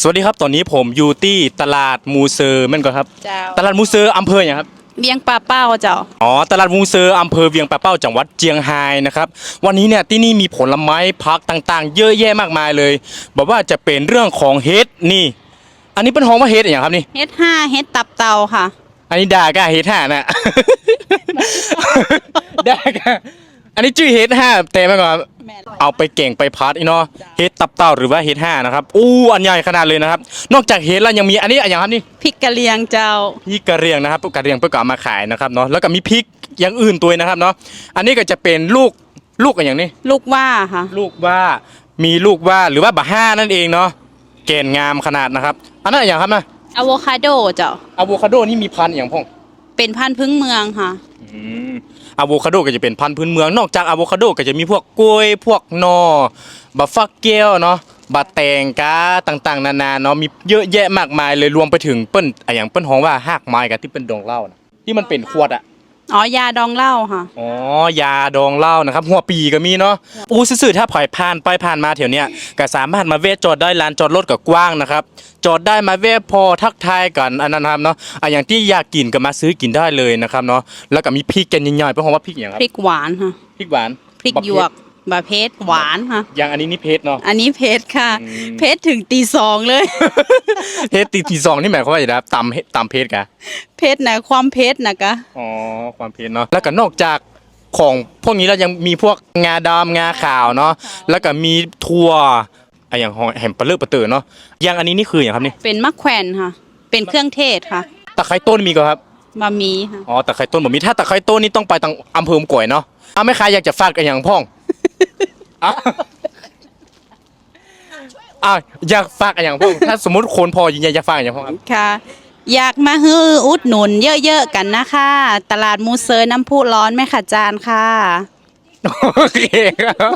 สวัสดีครับ ตอนนี้ผมอยู่ที่ตลาดมูเซอร์แม่นก่อนครับ เจ้าตลาดมูเซอร์อำเภออย่างครับเวียงป่าเป้าเจ้า อ๋อ ตลาดมูเซอร์อำเภอเวียงปะเป้าจังหวัดเจียงไฮ้นะครับ วันนี้เนี่ยที่นี่มีผลไม้พักต่างๆ เยอะแยะมากมายเลย บอกว่าจะเป็นเรื่องของเฮดนี่ อันนี้เป็นห้องว่าเฮดอย่างครับนี่ เฮ็ดห้าเฮ็ดตับเตาค่ะ อันนี้ดากะเฮดห้านะดากะ อันนี้ชื่อเฮดห้าแต่ไม่ก่อนครับแม่นเอาไปเก่งไปพัดอีเนาะเฮดตับเต้าหรือว่าเฮดห้านะครับอู้อันใหญ่ขนาดเลยนะครับ นอกจากเฮดแล้วยังมีอันนี้อันอย่างครับนี่พริกกะเหรียงเจ้าพริกกระเรียงนะครับกระเรียงเพื่อเอามาขายนะครับเนาะแล้วก็มีพริกอย่างอื่นตัวนะครับเนาะอันนี้ก็จะเป็นลูกลูกอะไรอย่างนี้ ลูกว่าค่ะลูกว่ามีลูกว่าหรือว่าบะห้านั่นเองเนาะแกนงามขนาดนะครับ อันนั้นอย่างครับนะอะโวคาโดเจ้าอะโวคาโดนี่มีพันธุ์อย่างพ่อง เป็นพันธุ์พื้นเมืองค่ะ อืมอะโวคาโดก็จะเป็นพันธุ์พื้นเมือง นอกจากอะโวคาโดก็จะมีพวกกล้วยพวกนอบะฟักเกี้ยวเนาะบะแตงกาต่างๆ นานาเนาะมีเยอะแยะมากมายเลยรวมไปถึงเปิ้นอะอย่างเปิ้นฮ้องว่าหากไม้กับที่เป็นดองเหล้านะที่มันเป็นขวดอะ อ๋อยาดองเหล้าค่ะ อ๋อยาดองเหล้านะครับ หัวปีก็มีเนาะอู้ซื่อๆถ้าผ่อยผ่านไปผ่านมาแถวเนี้ยก็สามารถมาเวทจอดได้ลานจอดรถก็กว้างนะครับ จอดได้มาเวทพอทักทายกันอันนั้นนะครับเนาะอะอย่างที่อยากกินก็มาซื้อกินได้เลยนะครับเนาะแล้วก็มีพริกกันใหญ่ๆเพราะว่าพริกอย่างครัพบริกหวานค่ะพริกหวานพริกบัหยวก บะเพชรหวานค่ะ อย่างอันนี้นี่เพชรเนาะ อันนี้เพชรค่ะ อืม เพชรถึงตีสองเลย เพชรตีทีซองนี่หมายความว่าอย่างไรครับตำเฮ็ดตำเพชรกะเพชรนะความเพชรนะกะอ๋อความเพชรเนาะแล้วก็นอกจากของพวกนี้แล้วยังมีพวกงาดำงาขาวเนาะแล้วก็มีถั่วอะอย่างของแหมปลาเลือกปลาเตือเนาะอย่างอันนี้นี่คืออย่างครับนี่เป็นมะแขวนค่ะ เป็นเครื่องเทศค่ะตะไคร้ต้นมีก็ครับบะหมี่ค่ะ อ๋อตะไคร้ต้นบ่มีถ้าตะไคร้ต้นนี่ต้องไปทางอำเภอมก่อยเนาะเอาไม่ใครอยากจะฝากกันอย่างพ่อง อะอะอยากฝากกันอย่างพ่องถ้าสมมติคนพอยินอยากฝากกันอย่างพ่องครับค่ะ อยากมาฮืออุดหนุนเยอะๆกันนะคะ ตลาดมูเซอร์น้ำพุร้อนแม่ขจานค่ะ โอเคครับ